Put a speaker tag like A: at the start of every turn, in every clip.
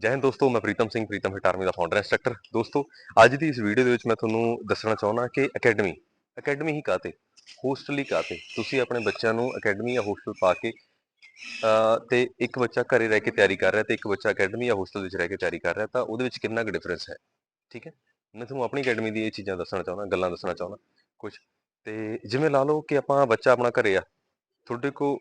A: ਜੈ ਹਿੰਦ ਦੋਸਤੋ ਮੈਂ ਪ੍ਰੀਤਮ ਸਿੰਘ ਪ੍ਰੀਤਮ ਹਿਟ ਆਰਮੀ ਦਾ ਫਾਊਂਡਰ ਇੰਸਟ੍ਰਕਟਰ ਦੋਸਤੋ ਅੱਜ ਦੀ ਇਸ ਵੀਡੀਓ ਦੇ ਵਿੱਚ ਮੈਂ ਤੁਹਾਨੂੰ ਦੱਸਣਾ ਚਾਹੁੰਦਾ ਕਿ ਅਕੈਡਮੀ ਅਕੈਡਮੀ ਹੀ ਕਾਤੇ ਹੋਸਟਲ ਹੀ ਕਾਤੇ ਤੁਸੀਂ ਆਪਣੇ ਬੱਚਿਆਂ ਨੂੰ ਅਕੈਡਮੀ ਜਾਂ ਹੋਸਟਲ ਪਾ ਕੇ ਅਹ, ਤੇ ਇੱਕ ਬੱਚਾ ਘਰੇ ਰਹਿ ਕੇ ਤਿਆਰੀ ਕਰ ਰਿਹਾ ਤੇ ਇੱਕ ਬੱਚਾ ਅਕੈਡਮੀ ਜਾਂ ਹੋਸਟਲ ਵਿੱਚ ਰਹਿ ਕੇ ਤਿਆਰੀ ਕਰ ਰਿਹਾ ਤਾਂ ਉਹਦੇ ਵਿੱਚ ਕਿੰਨਾ ਕੁ ਡਿਫਰੈਂਸ ਹੈ? ਠੀਕ ਹੈ? ਮੈਂ ਤੁਹਾਨੂੰ ਆਪਣੀ ਅਕੈਡਮੀ ਦੀ ਇਹ ਚੀਜ਼ਾਂ ਦੱਸਣਾ ਚਾਹੁੰਦਾ ਗੱਲਾਂ ਦੱਸਣਾ ਚਾਹੁੰਦਾ ਕੁਝ ਤੇ ਜਿਵੇਂ ਲਾ ਲਓ ਕਿ ਆਪਾਂ ਬੱਚਾ ਆਪਣਾ ਘਰੇ ਆ ਤੁਹਾਡੇ ਕੋ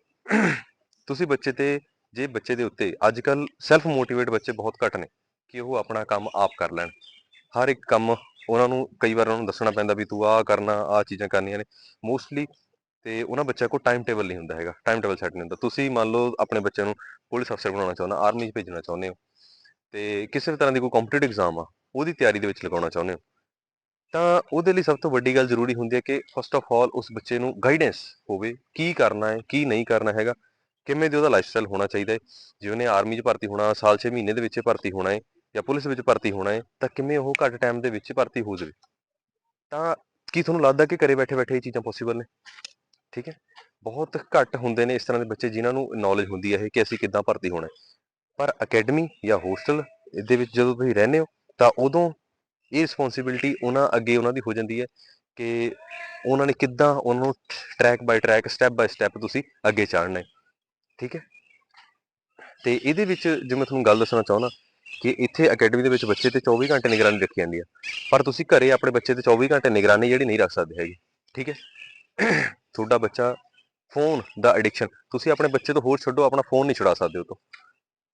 A: ਤੁਸੀਂ ਬੱਚੇ ਤੇ ਜੇ ਬੱਚੇ ਦੇ ਉੱਤੇ ਅੱਜ ਕੱਲ ਸੈਲਫ ਮੋਟੀਵੇਟ ਬੱਚੇ ਬਹੁਤ ਘੱਟ ਨੇ ਕਿ ਉਹ ਆਪਣਾ ਕੰਮ ਆਪ ਕਰ ਲੈਣ। ਹਰ ਇੱਕ ਕੰਮ ਉਹਨਾਂ ਨੂੰ ਕਈ ਵਾਰ ਉਹਨਾਂ ਨੂੰ ਦੱਸਣਾ ਪੈਂਦਾ ਵੀ ਤੂੰ ਆਹ ਕਰਨਾ, ਆਹ ਚੀਜ਼ਾਂ ਕਰਨੀਆਂ ਨੇ। ਮੋਸਟਲੀ ਤੇ ਉਹਨਾਂ ਬੱਚਿਆਂ ਕੋਲ ਟਾਈਮ ਟੇਬਲ ਨਹੀਂ ਹੁੰਦਾ ਹੈਗਾ ਟਾਈਮ ਟੇਬਲ ਸੈੱਟ ਨਹੀਂ ਹੁੰਦਾ। ਤੁਸੀਂ ਮੰਨ ਲਓ ਆਪਣੇ ਬੱਚੇ ਨੂੰ ਪੁਲਿਸ ਅਫਸਰ ਬਣਾਉਣਾ ਚਾਹੁੰਦਾ ਆਰਮੀ 'ਚ ਭੇਜਣਾ ਚਾਹੁੰਦੇ ਹੋ ਤੇ ਕਿਸੇ ਵੀ ਤਰ੍ਹਾਂ ਦੀ ਕੋਈ ਕੰਪੀਟੀਟਿਵ ਐਗਜ਼ਾਮ ਆ, ਉਹਦੀ ਤਿਆਰੀ ਦੇ ਵਿੱਚ ਲਗਾਉਣਾ ਚਾਹੁੰਦੇ ਹੋ। ਤਾਂ ਉਹਦੇ ਲਈ ਸਭ ਤੋਂ ਵੱਡੀ ਗੱਲ ਜ਼ਰੂਰੀ ਹੁੰਦੀ ਹੈ ਕਿ ਫਸਟ ਆਫ ਆਲ ਉਸ ਬੱਚੇ ਨੂੰ ਗਾਈਡੈਂਸ ਹੋਵੇ, ਕੀ ਕਰਨਾ ਹੈ, ਕੀ ਨਹੀਂ ਕਰਨਾ ਹੈਗਾ। ਕਿਵੇਂ ਦੇ ਉਹਦਾ ਲਾਈਫਸਟਾਈਲ ਹੋਣਾ ਚਾਹੀਦਾ ਹੈ? ਜਿਵੇਂ ਨੇ ਆਰਮੀ 'ਚ ਭਰਤੀ ਹੋਣਾ, ਸਾਲ 6 ਮਹੀਨੇ ਦੇ ਵਿੱਚ ਭਰਤੀ ਹੋਣਾ ਹੈ ਜਾਂ ਪੁਲਿਸ ਵਿੱਚ ਭਰਤੀ ਹੋਣਾ ਹੈ, ਤਾਂ ਕਿਵੇਂ ਉਹ ਘੱਟ ਟਾਈਮ ਦੇ ਵਿੱਚ ਭਰਤੀ ਹੋ ਜਾਵੇ? ਤਾਂ ਕੀ ਤੁਹਾਨੂੰ ਲੱਗਦਾ ਕਿ ਘਰੇ ਬੈਠੇ ਬੈਠੇ ਇਹ ਚੀਜ਼ਾਂ ਪੋਸੀਬਲ ਨੇ? ਠੀਕ ਹੈ? ਬਹੁਤ ਘੱਟ ਹੁੰਦੇ ਨੇ ਇਸ ਤਰ੍ਹਾਂ ਦੇ ਬੱਚੇ ਜਿਨ੍ਹਾਂ ਨੂੰ ਨੌਲੇਜ ਹੁੰਦੀ ਹੈ ਕਿ ਅਸੀਂ ਕਿੱਦਾਂ ਭਰਤੀ ਹੋਣਾ ਪਰ ਅਕੈਡਮੀ ਜਾਂ ਹੋਸਟਲ ਦੇ ਵਿੱਚ ਜਦੋਂ ਤੁਸੀਂ ਰਹਿੰਦੇ ਹੋ, ਤਾਂ ਉਦੋਂ ਇਹ ਰਿਸਪੌਂਸਿਬਿਲਟੀ ਉਹਨਾਂ ਅੱਗੇ ਉਹਨਾਂ ਦੀ ਹੋ ਜਾਂਦੀ ਹੈ ਕਿ ਉਹਨਾਂ ਨੇ ਕਿੱਦਾਂ ਉਹਨੂੰ track by track step by step ਤੁਸੀਂ ਅੱਗੇ ਚਾੜਨਾ ਹੈ। ਠੀਕ ਹੈ? ਤੇ ਇਹਦੇ ਵਿੱਚ ਜੇ ਮੈਂ ਤੁਹਾਨੂੰ ਗੱਲ ਦੱਸਣਾ ਚਾਹੁੰਦਾ ਕਿ ਇੱਥੇ ਅਕੈਡਮੀ ਦੇ ਵਿੱਚ ਬੱਚੇ ਤੇ 24 ਘੰਟੇ ਨਿਗਰਾਨੀ ਰੱਖੀ ਜਾਂਦੀ ਹੈ ਪਰ ਤੁਸੀਂ ਘਰੇ ਆਪਣੇ ਬੱਚੇ ਤੇ 24 ਘੰਟੇ ਨਿਗਰਾਨੀ ਜਿਹੜੀ ਨਹੀਂ ਰੱਖ ਸਕਦੇ ਹੈਗੇ, ਠੀਕ ਹੈ? ਤੁਹਾਡਾ ਬੱਚਾ ਫੋਨ ਦਾ ਐਡਿਕਸ਼ਨ ਤੁਸੀਂ ਆਪਣੇ ਬੱਚੇ ਤੋਂ ਹੋਰ ਛੱਡੋ, ਆਪਣਾ ਫੋਨ ਨਹੀਂ ਛੁਡਾ ਸਕਦੇ ਉਹ ਤੋਂ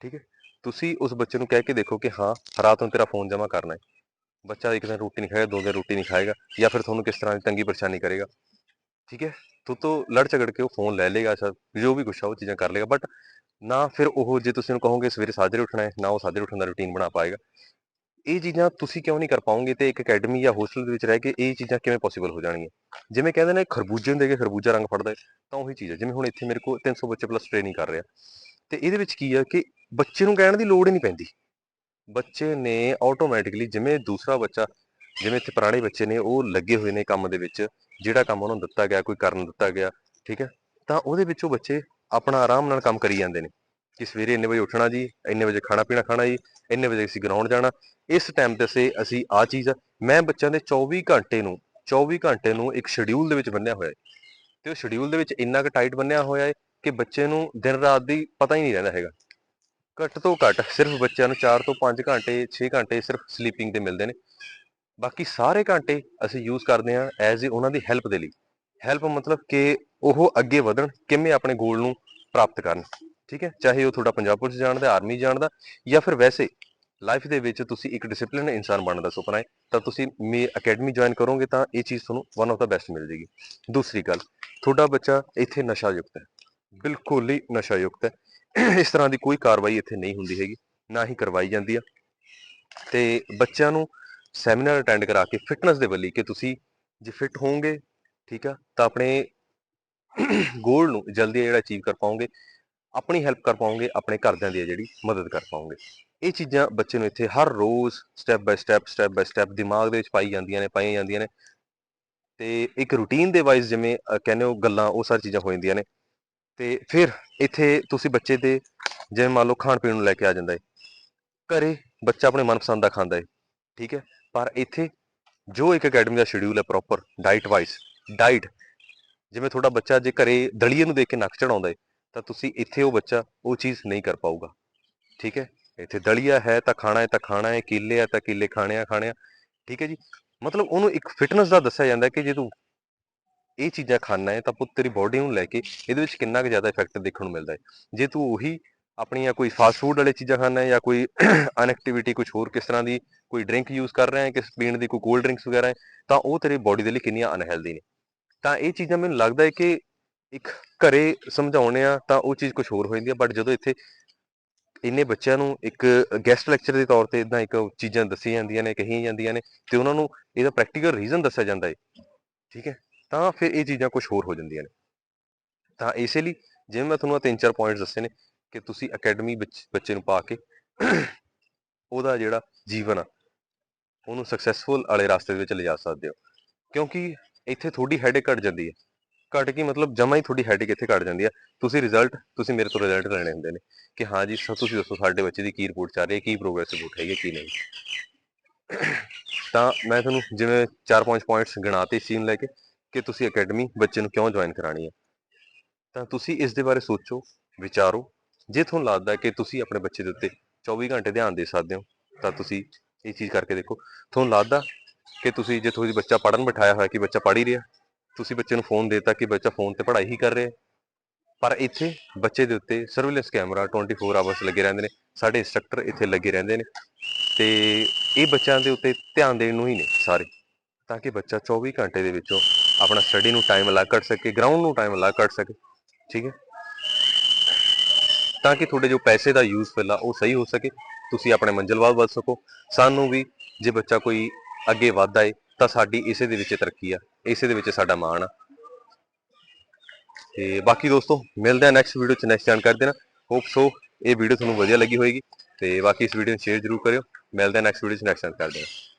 A: ਠੀਕ ਹੈ? ਤੁਸੀਂ ਉਸ ਬੱਚੇ ਨੂੰ ਕਹਿ ਕੇ ਦੇਖੋ ਕਿ ਹਾਂ, ਰਾਤ ਨੂੰ ਤੇਰਾ ਫੋਨ ਜਮ੍ਹਾਂ ਕਰਨਾ ਹੈ, ਬੱਚਾ ਇੱਕ ਦਿਨ ਰੋਟੀ ਨਹੀਂ ਖਾਏਗਾ, ਦੋ ਦਿਨ ਰੋਟੀ ਨਹੀਂ ਖਾਏਗਾ, ਜਾਂ ਫਿਰ ਤੁਹਾਨੂੰ ਕਿਸ ਤਰ੍ਹਾਂ ਦੀ ਤੰਗੀ ਪਰੇਸ਼ਾਨੀ ਕਰੇਗਾ ਠੀਕ ਹੈ ਤੂੰ ਤੋਂ ਲੜ ਝਗੜ ਕੇ ਉਹ ਫੋਨ ਲੈ ਲੇਗਾ ਸ਼ਾਇਦ ਜੋ ਵੀ ਕੁਛ ਆ ਉਹ ਚੀਜ਼ਾਂ ਕਰ ਲੇਗਾ ਬਟ ਨਾ ਫਿਰ ਉਹ ਜੇ ਤੁਸੀਂ ਉਹਨੂੰ ਕਹੋਗੇ ਸਵੇਰੇ ਸਾਜਰੇ ਉੱਠਣਾ ਹੈ ਨਾ ਉਹ ਸਾਜਰੇ ਉੱਠਣ ਦਾ ਰੁਟੀਨ ਬਣਾ ਪਾਏਗਾ। ਇਹ ਚੀਜ਼ਾਂ ਤੁਸੀਂ ਕਿਉਂ ਨਹੀਂ ਕਰ ਪਾਓਗੇ ਤੇ ਇੱਕ ਅਕੈਡਮੀ ਜਾਂ ਹੋਸਟਲ ਦੇ ਵਿੱਚ ਰਹਿ ਕੇ ਇਹ ਚੀਜ਼ਾਂ ਕਿਵੇਂ ਪੋਸੀਬਲ ਹੋ ਜਾਣਗੀਆਂ? ਜਿਵੇਂ ਕਹਿੰਦੇ ਨੇ ਖਰਬੂਜੇ ਹੁੰਦੇ ਕਿ ਖਰਬੂਜਾ ਰੰਗ ਫੜਦਾ ਹੈ, ਤਾਂ ਉਹੀ ਚੀਜ਼ ਹੈ। ਜਿਵੇਂ ਹੁਣ ਇੱਥੇ ਮੇਰੇ ਕੋਲ 300 ਬੱਚੇ ਪਲੱਸ ਟ੍ਰੇਨਿੰਗ ਕਰ ਰਿਹਾ। ਤੇ ਇਹਦੇ ਵਿੱਚ ਕੀ ਹੈ ਕਿ ਬੱਚੇ ਨੂੰ ਕਹਿਣ ਦੀ ਲੋੜ ਹੀ ਨਹੀਂ ਪੈਂਦੀ। ਬੱਚੇ ਨੇ ਆਟੋਮੈਟਿਕਲੀ ਜਿਵੇਂ ਦੂਸਰਾ ਬੱਚਾ ਜਿਵੇਂ ਇੱਥੇ ਪੁਰਾਣੇ ਬੱਚੇ ਨੇ, ਉਹ ਲੱਗੇ ਹੋਏ ਨੇ ਕੰਮ ਦੇ ਵਿੱਚ, ਜਿਹੜਾ ਕੰਮ ਉਹਨਾਂ ਨੂੰ ਦਿੱਤਾ ਗਿਆ, ਕੋਈ ਕਰਨ ਦਿੱਤਾ ਗਿਆ, ਠੀਕ ਹੈ? ਤਾਂ ਉਹਦੇ ਵਿੱਚ ਉਹ ਬੱਚੇ ਆਪਣਾ ਆਰਾਮ ਨਾਲ ਕੰਮ ਕਰੀ ਜਾਂਦੇ ਨੇ। ਕਿ ਸਵੇਰੇ ਇੰਨੇ ਵਜੇ ਉੱਠਣਾ ਜੀ, ਇੰਨੇ ਵਜੇ ਖਾਣਾ ਪੀਣਾ ਖਾਣਾ ਜੀ, ਇੰਨੇ ਵਜੇ ਅਸੀਂ ਗਰਾਊਂਡ ਜਾਣਾ। ਇਸ ਟਾਈਮ ਤੇ ਅਸੀਂ ਅਸੀਂ ਆ ਚੀਜ਼ ਮੈਂ ਬੱਚਿਆਂ ਦੇ 24 ਘੰਟੇ ਨੂੰ 24 ਘੰਟੇ ਨੂੰ ਇੱਕ ਸ਼ਡਿਊਲ ਦੇ ਵਿੱਚ ਬੰਨਿਆ ਹੋਇਆ ਹੈ। ਤੇ ਉਹ ਸ਼ਡਿਊਲ ਦੇ ਵਿੱਚ ਇੰਨਾ ਕੁ ਟਾਈਟ ਬੰਨਿਆ ਹੋਇਆ ਹੈ ਕਿ ਬੱਚੇ ਨੂੰ ਦਿਨ ਰਾਤ ਦੀ ਪਤਾ ਹੀ ਨਹੀਂ ਰਹਿੰਦਾ ਹੈਗਾ। ਘੱਟ ਤੋਂ ਘੱਟ ਸਿਰਫ ਬੱਚਿਆਂ ਨੂੰ 4 ਤੋਂ 5 ਘੰਟੇ 6 ਘੰਟੇ ਸਿਰਫ ਸਲੀਪਿੰਗ ਦੇ ਮਿਲਦੇ ਨੇ। ਬਾਕੀ ਸਾਰੇ ਘੰਟੇ ਅਸੀਂ ਯੂਜ਼ ਕਰਦੇ ਹਾਂ ਐਜ਼ ਉਹਨਾਂ ਦੀ ਹੈਲਪ ਦੇ ਲਈ। ਹੈਲਪ ਮਤਲਬ ਕਿ ਉਹ ਅੱਗੇ ਵਧਣ, ਕਿਵੇਂ ਆਪਣੇ ਗੋਲ ਨੂੰ ਪ੍ਰਾਪਤ ਕਰਨ। ਠੀਕ ਹੈ? ਚਾਹੇ ਉਹ ਤੁਹਾਡਾ ਪੰਜਾਬ ਪੁਲਿਸ ਜਾਣਦਾ ਆਰਮੀ ਜਾਣਦਾ ਜਾਂ ਫਿਰ ਵੈਸੇ ਲਾਈਫ ਦੇ ਵਿੱਚ ਤੁਸੀਂ ਇੱਕ ਡਿਸਪਲਿਨ ਇਨਸਾਨ ਬਣਨ ਦਾ ਸੁਪਨਾ ਹੈ, ਤਾਂ ਤੁਸੀਂ ਮੇ ਅਕੈਡਮੀ ਜੁਆਇਨ ਕਰੋਗੇ ਤਾਂ ਇਹ ਚੀਜ਼ ਤੁਹਾਨੂੰ ਵਨ ਆਫ ਦਾ ਬੈਸਟ ਮਿਲ ਜੇਗੀ ਦੂਸਰੀ ਗੱਲ, ਤੁਹਾਡਾ ਬੱਚਾ ਇੱਥੇ ਨਸ਼ਾ ਯੁਕਤ ਹੈ। ਬਿਲਕੁਲ ਹੀ ਨਸ਼ਾ ਯੁਕਤ ਹੈ। ਇਸ ਤਰ੍ਹਾਂ ਦੀ ਕੋਈ ਕਾਰਵਾਈ ਇੱਥੇ ਨਹੀਂ ਹੁੰਦੀ ਹੈਗੀ, ਨਾ ਹੀ ਕਰਵਾਈ ਜਾਂਦੀ ਆ। ਤੇ ਬੱਚਿਆਂ ਨੂੰ ਸੈਮੀਨਾਰ ਅਟੈਂਡ ਕਰਾ ਕੇ ਫਿਟਨੈਸ ਦੇ ਵੱਲੀ ਕਿ ਤੁਸੀਂ ਜੇ ਫਿਟ ਹੋਵੋਗੇ, ਠੀਕ ਆ, ਤਾਂ ਆਪਣੇ ਗੋਲ ਨੂੰ ਜਲਦੀ ਜਿਹੜਾ ਅਚੀਵ ਕਰ ਪਾਓਗੇ, ਆਪਣੀ ਹੈਲਪ ਕਰ ਪਾਓਗੇ, ਆਪਣੇ ਘਰਦਿਆਂ ਦੀ ਜਿਹੜੀ ਮਦਦ ਕਰ ਪਾਓਗੇ। ਇਹ ਚੀਜ਼ਾਂ ਬੱਚੇ ਨੂੰ ਇੱਥੇ ਹਰ ਰੋਜ਼ step by step step by step ਦਿਮਾਗ ਦੇ ਵਿੱਚ ਪਾਈ ਜਾਂਦੀਆਂ ਨੇ, ਪਾਈਆਂ ਜਾਂਦੀਆਂ ਨੇ। ਤੇ ਇੱਕ ਰੂਟੀਨ ਦੇ ਵਾਈਜ਼ ਜਿਵੇਂ ਕਹਿੰਦੇ ਹੋ ਗੱਲਾਂ, ਉਹ ਸਾਰੀ ਚੀਜ਼ਾਂ ਹੋ ਜਾਂਦੀਆਂ ਨੇ। ਤੇ ਫਿਰ ਇੱਥੇ ਤੁਸੀਂ ਬੱਚੇ ਦੇ, ਜਿਵੇਂ ਮੰਨ ਲਓ ਖਾਣ ਪੀਣ ਨੂੰ ਲੈ ਕੇ ਆ ਜਾਂਦਾ ਹੈ ਘਰੇ ਬੱਚਾ ਆਪਣੇ ਮਨਪਸੰਦ ਦਾ ਖਾਂਦਾ ਹੈ ਠੀਕ ਹੈ? ਪਰ ਇੱਥੇ ਜੋ ਇੱਕ ਅਕੈਡਮੀ ਦਾ ਸ਼ਡਿਊਲ ਹੈ ਪ੍ਰੋਪਰ ਡਾਈਟ ਵਾਈਜ਼ ਡਾਈਟ ਜਿਵੇਂ ਤੁਹਾਡਾ ਬੱਚਾ ਜੇ ਘਰੇ ਦਲੀਏ ਨੂੰ ਦੇਖ ਕੇ ਨੱਕ ਚੜਾਉਂਦਾ ਹੈ, ਤਾਂ ਤੁਸੀਂ ਇੱਥੇ ਉਹ ਬੱਚਾ ਉਹ ਚੀਜ਼ ਨਹੀਂ ਕਰ ਪਾਊਗਾ। ਠੀਕ ਹੈ? ਇੱਥੇ ਦਲੀਆ ਹੈ ਤਾਂ ਖਾਣਾ ਹੈ ਤਾਂ ਖਾਣਾ ਹੈ, ਕਿੱਲੇ ਹੈ ਤਾਂ ਕੀਲੇ ਖਾਣੇ ਆ ਖਾਣੇ ਆ। ਠੀਕ ਹੈ ਜੀ? ਮਤਲਬ ਉਹਨੂੰ ਇੱਕ ਫਿਟਨੈਸ ਦਾ ਦੱਸਿਆ ਜਾਂਦਾ ਕਿ ਜੇ ਤੂੰ ਇਹ ਚੀਜ਼ਾਂ ਖਾਣਾ ਹੈ ਤਾਂ ਪੁੱਤ ਤੇਰੀ ਬਾਡੀ ਨੂੰ ਲੈ ਕੇ ਇਹਦੇ ਵਿੱਚ ਕਿੰਨਾ ਕੁ ਜ਼ਿਆਦਾ ਇਫੈਕਟ ਦੇਖਣ ਨੂੰ ਮਿਲਦਾ ਹੈ। ਜੇ ਤੂੰ ਉਹੀ ਆਪਣੀਆਂ ਕੋਈ ਫਾਸਟ ਫੂਡ ਵਾਲੇ ਚੀਜ਼ਾਂ ਖਾਣਾ ਹੈ ਜਾਂ ਕੋਈ ਅਨਐਕਟੀਵਿਟੀ ਕੁਝ ਹੋਰ ਕਿਸ ਤਰ੍ਹਾਂ ਦੀ ਕੋਈ ਡਰਿੰਕ ਯੂਜ਼ ਕਰ ਰਿਹਾ ਹੈ, ਕਿਸ ਪੀਣ ਦੀ ਕੋਈ ਕੋਲਡ ਡਰਿੰਕਸ ਵਗੈਰਾ ਹੈ, ਤਾਂ ਉਹ ਤੇਰੀ ਬਾਡੀ ਦੇ ਲਈ ਕਿੰਨੀਆਂ ਅਨਹੈਲਦੀ ਨੇ। ਤਾਂ ਇਹ ਚੀਜ਼ਾਂ ਮੈਨੂੰ ਲੱਗਦਾ ਹੈ ਕਿ ਇੱਕ ਘਰੇ ਸਮਝਾਉਣੇ ਆ ਤਾਂ ਉਹ ਚੀਜ਼ ਕੁਝ ਹੋਰ ਹੋ ਜਾਂਦੀ ਹੈ ਬਟ ਜਦੋਂ ਇੱਥੇ ਇੰਨੇ ਬੱਚਿਆਂ ਨੂੰ ਇੱਕ ਗੈਸਟ ਲੈਕਚਰ ਦੇ ਤੌਰ ਤੇ ਇਦਾਂ ਇੱਕ ਚੀਜ਼ਾਂ ਦੱਸੀਆਂ ਜਾਂਦੀਆਂ ਨੇ, ਕਹੀਆਂ ਜਾਂਦੀਆਂ ਨੇ, ਤੇ ਉਹਨਾਂ ਨੂੰ ਇਹਦਾ ਪ੍ਰੈਕਟੀਕਲ ਰੀਜ਼ਨ ਦੱਸਿਆ ਜਾਂਦਾ ਹੈ, ਠੀਕ ਹੈ? ਤਾਂ ਫਿਰ ਇਹ ਚੀਜ਼ਾਂ ਕੁਝ ਹੋਰ ਹੋ ਜਾਂਦੀਆਂ ਨੇ। ਤਾਂ ਇਸੇ ਲਈ ਜਿਵੇਂ ਮੈਂ ਤੁਹਾਨੂੰ ਆਹ ਤਿੰਨ ਚਾਰ ਪੁਆਇੰਟਸ ਦੱਸੇ ਨੇ ਕਿ ਤੁਸੀਂ ਅਕੈਡਮੀ ਵਿੱਚ ਬੱਚੇ ਨੂੰ ਪਾ ਕੇ ਉਹਦਾ ਜਿਹੜਾ ਜੀਵਨ ਆ ਉਹਨੂੰ ਸਕਸੈਸਫੁਲ ਵਾਲੇ ਰਸਤੇ ਦੇ ਵਿੱਚ ਲਿਜਾ ਸਕਦੇ ਹੋ। ਕਿਉਂਕਿ ਇੱਥੇ ਥੋੜੀ ਹੈਡੇਕ ਘਟ ਜਾਂਦੀ ਹੈ। ਘਟ ਕੀ ਮਤਲਬ ਜਮਾ ਹੀ ਤੁਹਾਡੀ ਹੈਡਿਕ ਇੱਥੇ ਘਟ ਜਾਂਦੀ ਹੈ। ਤੁਸੀਂ ਰਿਜ਼ਲਟ ਤੁਸੀਂ ਮੇਰੇ ਤੋਂ ਰਿਜ਼ਲਟ ਲੈਣੇ ਹੁੰਦੇ ਨੇ ਕਿ ਹਾਂ ਜੀ ਸੋ ਤੁਸੀਂ ਦੱਸੋ ਸਾਡੇ ਬੱਚੇ ਦੀ ਕੀ ਰਿਪੋਰਟ ਚੱਲ ਰਹੀ ਹੈ ਕੀ ਪ੍ਰੋਗਰੈਸ ਰਿਪੋਰਟ ਹੈਗੀ ਹੈ, ਕੀ ਨਹੀਂ। ਤਾਂ ਮੈਂ ਤੁਹਾਨੂੰ ਜਿਵੇਂ 4-5 ਪੁਆਇੰਟਸ ਗਿਣਾਤੇ ਇਸ ਚੀਜ਼ ਨੂੰ ਲੈ ਕੇ ਕਿ ਤੁਸੀਂ ਅਕੈਡਮੀ ਬੱਚੇ ਨੂੰ ਕਿਉਂ ਜੁਆਇਨ ਕਰਾਣੀ ਹੈ। ਤਾਂ ਤੁਸੀਂ ਇਸ ਦੇ ਬਾਰੇ ਸੋਚੋ ਵਿਚਾਰੋ ਜੇ ਤੁਹਾਨੂੰ ਲੱਗਦਾ ਕਿ ਤੁਸੀਂ ਆਪਣੇ ਬੱਚੇ ਦੇ ਉੱਤੇ 24 ਘੰਟੇ ਧਿਆਨ ਦੇ ਸਕਦੇ ਹੋ, ਤਾਂ ਤੁਸੀਂ ਇਹ ਚੀਜ਼ ਕਰਕੇ ਦੇਖੋ। ਤੁਹਾਨੂੰ ਲੱਗਦਾ ਕਿ ਤੁਸੀਂ ਜੇ ਤੁਸੀਂ ਬੱਚਾ ਪੜਨ ਬਿਠਾਇਆ ਹੋਇਆ ਕਿ ਬੱਚਾ ਪੜ੍ਹ ਹੀ ਰਿਹਾ, ਤੁਸੀਂ ਬੱਚੇ ਨੂੰ ਫੋਨ ਦੇਤਾ ਕਿ ਬੱਚਾ ਫੋਨ ਤੇ ਪੜ੍ਹਾਈ ਹੀ ਕਰ ਰਿਹਾ। ਪਰ ਇੱਥੇ ਬੱਚੇ ਦੇ ਉੱਤੇ ਸਰਵੇਲੈਂਸ ਕੈਮਰਾ 24 ਆਵਰਸ ਲੱਗੇ ਰਹਿੰਦੇ ਨੇ, ਸਾਡੇ ਇੰਸਟ੍ਰਕਟਰ ਇੱਥੇ ਲੱਗੇ ਰਹਿੰਦੇ ਨੇ। ਤੇ ਇਹ ਬੱਚਿਆਂ ਦੇ ਉੱਤੇ ਧਿਆਨ ਦੇਣ ਨੂੰ ਹੀ ਨੇ ਸਾਰੇ, ਤਾਂ ਕਿ ਬੱਚਾ 24 ਘੰਟੇ ਦੇ ਵਿੱਚੋਂ ਆਪਣਾ ਸਟੱਡੀ ਨੂੰ ਟਾਈਮ ਅਲੱਗ ਕੱਢ ਸਕੇ ਗਰਾਊਂਡ ਨੂੰ ਟਾਈਮ ਅਲੱਗ ਕੱਢ ਸਕੇ, ਠੀਕ ਹੈ? ਤਾਂ ਕਿ ਤੁਹਾਡੇ ਜੋ ਪੈਸੇ ਦਾ ਯੂਜ਼ਫੁਲ ਆ ਉਹ ਸਹੀ ਹੋ ਸਕੇ, ਤੁਸੀਂ ਆਪਣੇ ਮੰਜ਼ਿਲ ਵੱਲ ਵੱਧ ਸਕੋ। ਸਾਨੂੰ ਵੀ ਜੇ ਬੱਚਾ ਕੋਈ ਅੱਗੇ ਵੱਧਦਾ ਏ, ਤਾਂ ਸਾਡੀ ਇਸੇ ਦੇ ਵਿੱਚ ਤਰੱਕੀ ਆ, ਇਸੇ ਦੇ ਵਿੱਚ ਸਾਡਾ ਮਾਣ ਆ। ਤੇ ਬਾਕੀ ਦੋਸਤੋ, ਮਿਲਦੇ ਆ ਨੈਕਸਟ ਵੀਡੀਓ ਚ ਨੈਕਸਟ ਜਾਣਕਾਰੀ ਦੇਣਾ। ਹੋਪ ਸੋ ਇਹ ਵੀਡੀਓ ਤੁਹਾਨੂੰ ਵਧੀਆ ਲੱਗੀ ਹੋਏਗੀ। ਤੇ ਬਾਕੀ ਇਸ ਵੀਡੀਓ ਨੂੰ ਸ਼ੇਅਰ ਜ਼ਰੂਰ ਕਰਿਓ। ਮਿਲਦੇ ਆ ਨੈਕਸਟ ਵੀਡੀਓ ਚ ਨੈਕਸਟ ਜਾਣਕਾਰੀ ਦੇਣਾ।